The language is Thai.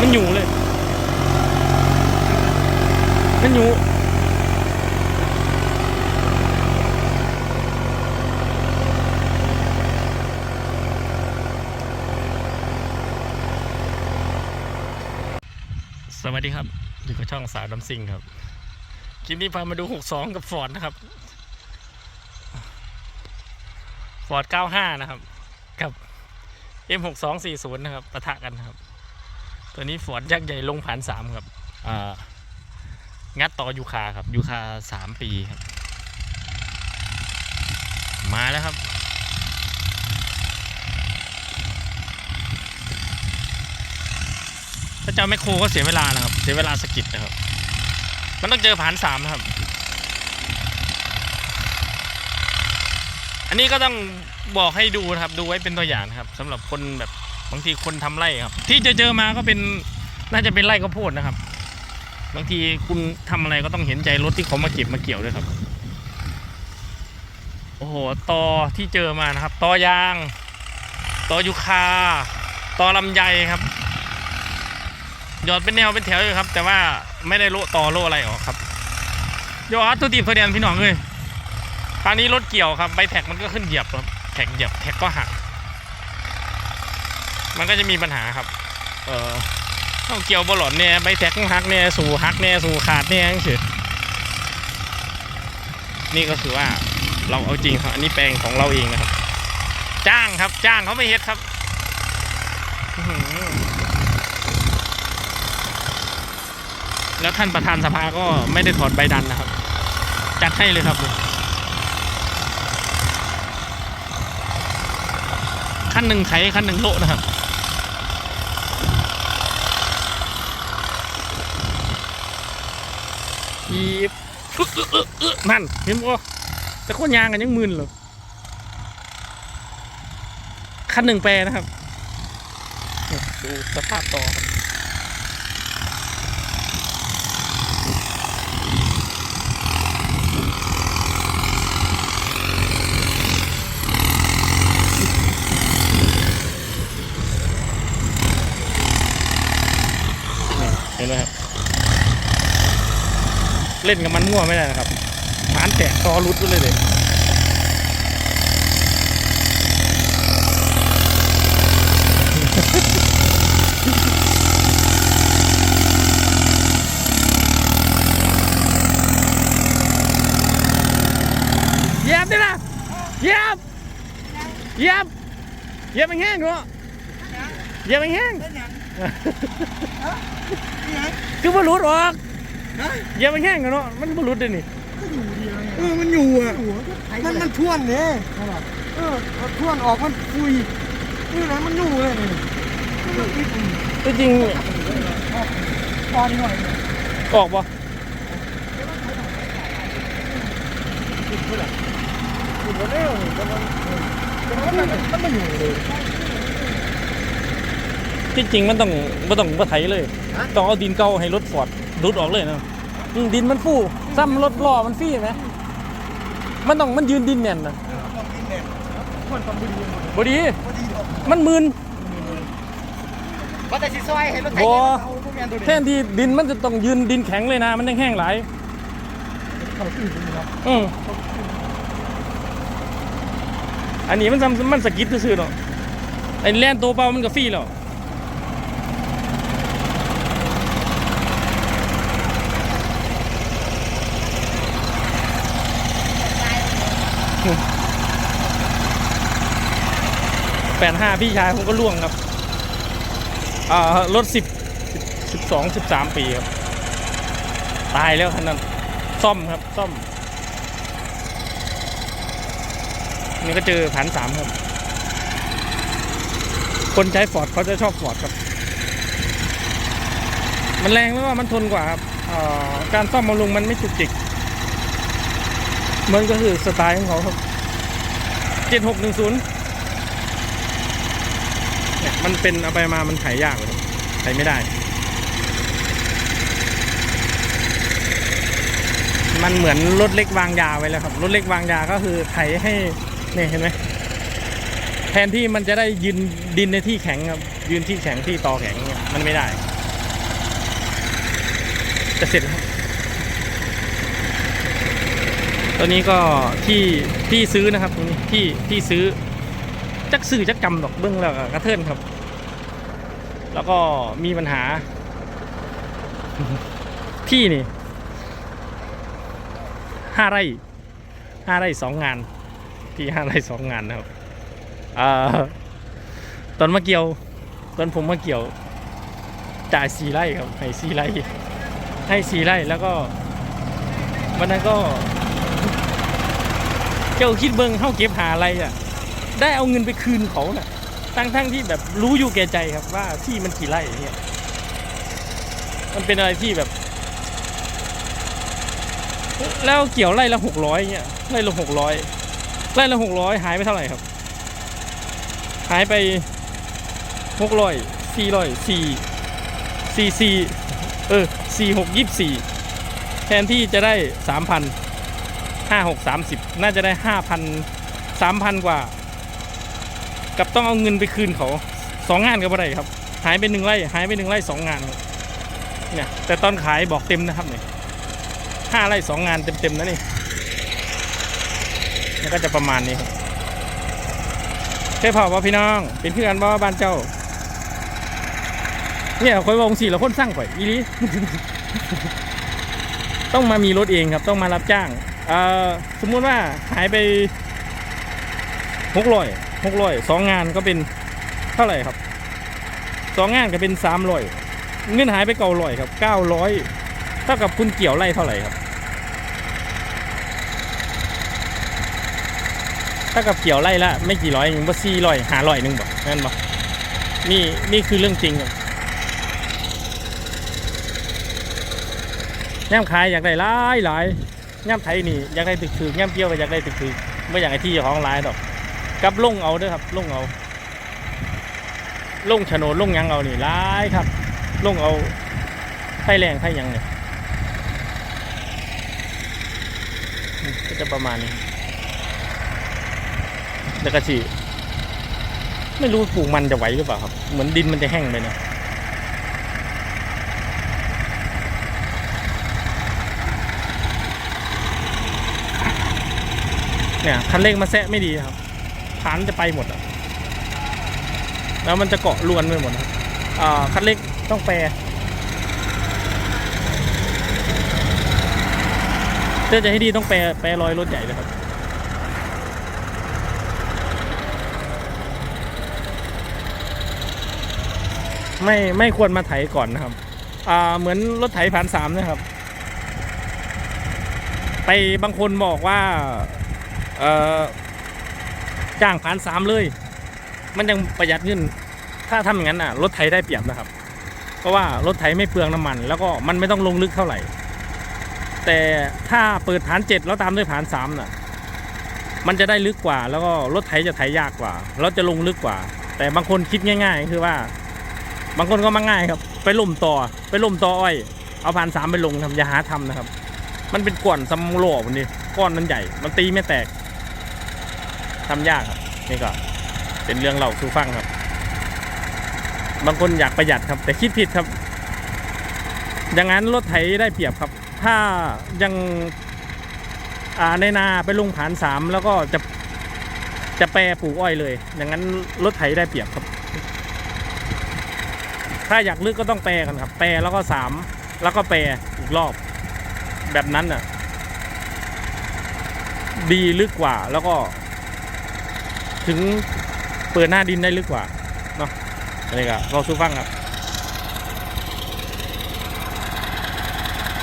มันอยู่เลย มันอยู่สวัสดีครับอยู่กับช่องสาวดำซิงครับ คลิปนี้พามาดู 62 กับฟอร์ดนะครับฟอร์ด95 นะครับ กับ M6240 นะครับปะทะกันนะครับ ตัวนี้ฟอร์ดยักษ์ใหญ่ลงผ่านสามครับอ่างัดต่อยูคาครับยูคาสามปีครับ มาแล้วครับ ถ้าจะเอาแมคโครก็เสียเวลานะครับ เสียเวลาสกิดนะครับ มันต้องเจอผ่านสามนะครับ อันนี้ก็ต้องบอกให้ดูนะครับ ดูไว้เป็นตัวอย่างนะครับสำหรับคนแบบ บางทีคนทำไร่ครับ ที่จะเจอมาก็เป็นน่าจะเป็นไร่ข้าวโพดนะครับ บางทีคุณทำอะไรก็ต้องเห็นใจรถที่เขามาเก็บมาเกี่ยวด้วยครับ โอ้โหตอที่เจอมานะครับตอยางตอยูคาตอลำไยครับ หยอดเป็นแนวเป็นแถวอยู่ครับ แต่ว่าไม่ได้โลต่อโลอะไรออกครับยอดตัวตีบตัวเดียนพี่น้องเลยคราวนี้รถเกี่ยวครับใบแท็กมันก็ขึ้นเหยียบครับแท็กเหยียบแท็กก็หัก มันก็จะมีปัญหาครับ เออต้องเกี่ยวบอลอนเนี่ยใบแท็กหักเนี่ยสู่หักเนี่ยสู่ขาดเนี่ยเฉยนี่ก็คือว่าเราเอาจริงครับ อันนี้แปลงของเราเองนะครับ จ้างครับจ้างเขาไม่เฮ็ดครับอื้อหือแล้วท่านประธานสภาก็ไม่ได้ถอดใบดันนะครับ จัดให้เลยครับขั้นหนึ่งไขขั้นหนึ่งโละนะครับ ทีบนั่นเห็นบ่แต่คนยางกันยังมึนเลยขั้นหนึ่งแปรนะครับ ดูสภาพต่อครับ เห็นไหมครับ เล่นกับมันมั่วไม่ได้นะครับฐานแตกตอรุดไปเลยเด็เหยียบดินะเหยียบเหยียบเหยียบมันแห้งเนาะเหยียบมันแห้งคือมันหลุดออก อย่าไปแห้งกันเนาะ มันมันหลุดเลยนี่เออ มันอยู่อะมันมันท่วนเนี่ยเออมันท่วนออกมันคุยนี่แหละมันอยู่เลยนี่ตัวจริงตอนหน่อยออกปะอยู่บนเอวแต่มันแต่มันมันไม่อยู่เลยที่จริงมันต้องมันต้องมาไถเลยฮะต้องเอาดินเก่าให้รถฟอร์ด รุดออกเลยนะอืมดินมันฟูซ้ำรถล้อมันฟรีไหมมันต้องมันยืนดินแน่นนะต้องกินเนี่ยท่วนต้องบุรีหมดบดี พอดีออกมันมึนว่าแต่สิซอยให้รถไถบ่เอาพวกแมนตัวแทนที่ดินมันจะต้องยืนดินแข็งเลยนะมันยังแห้งหลายเขาขึ้นอยู่ครับอืมอันนี้มันซ้ำมันสกิดซื่อๆเนาะไอ้แล่นตัวเปล่ามันก็ฟรีแล้ว แปดห้าพี่ชายผมก็ล่วงครับ อ่ารถสิบสิบสองสิบสามปีครับ ตายแล้วคันนั้น ซ่อมครับ ซ่อม นี่ก็เจอพันสามครับ คนใช้ฟอร์ดเขาจะชอบฟอร์ดครับ มันแรงแล้วว่ามันทนกว่าครับอ่อการซ่อมบำรุงมันไม่จุกจิก มันก็คือสไตล์ของเขาครับเจ็ดหกหนึ่งศูนย์เนี่ยมันเป็นเอาไปมามันไถยากเลยครับไถไม่ได้ มันเหมือนรถเล็กวางยาไว้แล้วครับ รถเล็กวางยาก็คือไถให้เนี่ยเห็นไหมแทนที่มันจะได้ยืนดินในที่แข็งครับยืนที่แข็งที่ตอแข็งเนี่ยมันไม่ได้ จะเสร็จแล้วครับ ตัวนี้ก็ที่ที่ซื้อนะครับตรงนี้ที่ที่ซื้อจักซื้อจักจำดอกเบื้องแล้วก็กระเทินครับ แล้วก็มีปัญหา ที่นี่ห้าไร่ห้าไร่สองงาน ที่ห้าไร่สองงานนะครับอตอนมาเกี่ยว ตอนผมมาเกี่ยว จ่ายสี่ไร่ครับให้สี่ไร่ให้สี่ไร่แล้วก็วันนั้นก็ เจ้าคิดเบิ้งเข้าเก็บหาอะไรอะ ได้เอาเงินไปคืนเขาน่ะทั้งทั้งที่แบบรู้อยู่แก่ใจครับว่าที่มันกี่ไร่เนี่ยมันเป็นอะไรที่แบบ แล้วเกี่ยวไร่ละหกร้อยเนี่ยไร่ละหกร้อยไร่ละหกร้อยหายไปเท่าไหร่ครับ หายไปหกร้อยสี่ร้อยสี่สี่สี่เออสี่หกยี่สี่แทนที่จะได้สามพัน ห้าหกสามสิบน่าจะได้ห้าพันสามพันกว่า กับต้องเอาเงินไปคืนเขาสองงานก็ไม่ได้ครับ หายไปหนึ่งไร่หายไปหนึ่งไร่สองงานเนี่ยแต่ตอนขายบอกเต็มนะครับเนี่ยห้าไร่สองงานเต็มๆนะนี่มันก็จะประมาณนี้ครับเคยพอว่าพี่น้อง เป็นเพื่อนบ่บ้านเจ้า เนี่ยคอยวงสี่แล้วคนสร้างข่อยอีลีต้องมามีรถเองครับ ต้องมารับจ้าง สมมุติว่าหายไปหกร้อยหกร้อยสองงานก็เป็นเท่าไหร่ครับสองงานก็เป็นสามร้อยเงินหายไปเก้าร้อยครับเก้าร้อยเท่ากับคุณเกี่ยวไร่เท่าไหร่ครับเท่ากับเกี่ยวไร่ละไม่กี่ร้อยหนึ่งว่าสี่ร้อยหาร้อยหนึ่งบ่นั่นบ่นี่นี่คือเรื่องจริงครับย่ขายอยากได้หลายหลาย ย่ำไทยนี่อยากได้ตึกถือย่ำเกี่ยวก็อยากได้ตึกถือไม่อยากให้ที่ของหลายดอกกับลงเอาด้อครับลงเอาลงโฉนดลงยังเอานี่ร้ายครับลงเอาไฟแรงไฟยังเนี่ยก็จะประมาณนี้แล้วก็สิไม่รู้ปลูกมันจะไหวหรือเปล่าครับ เหมือนดินมันจะแห้งไปเนี่ย เนี่ยคันเร่งมาแซะไม่ดีครับฐานจะไปหมดอะแล้วมันจะเกาะลวนไปหมดครับอ่าคันเล็กต้องแปรถ้าจะให้ดีต้องแปรแปรรอยรถใหญ่เลยครับไม่ไม่ควรมาไถก่อนนะครับ อ่าเหมือนรถไถผ่านสามนะครับ ไปบางคนบอกว่า จ้างผ่านสามเลย มันยังประหยัดเงินถ้าทำอย่างนั้นอะรถไถได้เปรียบนะครับ เพราะว่ารถไถไม่เปลืองน้ำมัน แล้วก็มันไม่ต้องลงลึกเท่าไหร่ แต่ถ้าเปิดผ่านเจ็ดแล้วตามด้วยผ่านสามน่ะ มันจะได้ลึกกว่า แล้วก็รถไถจะไถยากกว่า แล้วจะลงลึกกว่า แต่บางคนคิดง่าย ๆ คือว่า บางคนก็มาง่ายครับ ไปล่มต่อ ไปล่มต่ออ้อย เอาผ่านสามไปลงทำอย่าหาทำนะครับ มันเป็นก้อนซัมโลวันนี้ก้อนมันใหญ่ มันตีไม่แตก ทำยากครับนี่ก็เป็นเรื่องเล่าสู่ฟังครับ บางคนอยากประหยัดครับ แต่คิดผิดครับ อย่างนั้นรถไถได้เปรียบครับ ถ้ายังในนาไปลงผานสามแล้วก็จะจะแปรปลูกอ้อยเลย อย่างนั้นรถไถได้เปรียบครับ ถ้าอยากลึกก็ต้องแปรกันครับ แปรแล้วก็สามแล้วก็แปรอีกรอบแบบนั้นน่ะ ดีลึกกว่าแล้วก็ ถึงเปิดหน้าดินได้ลึกกว่าเนาะอะไรก็เราสู้ฟังครับ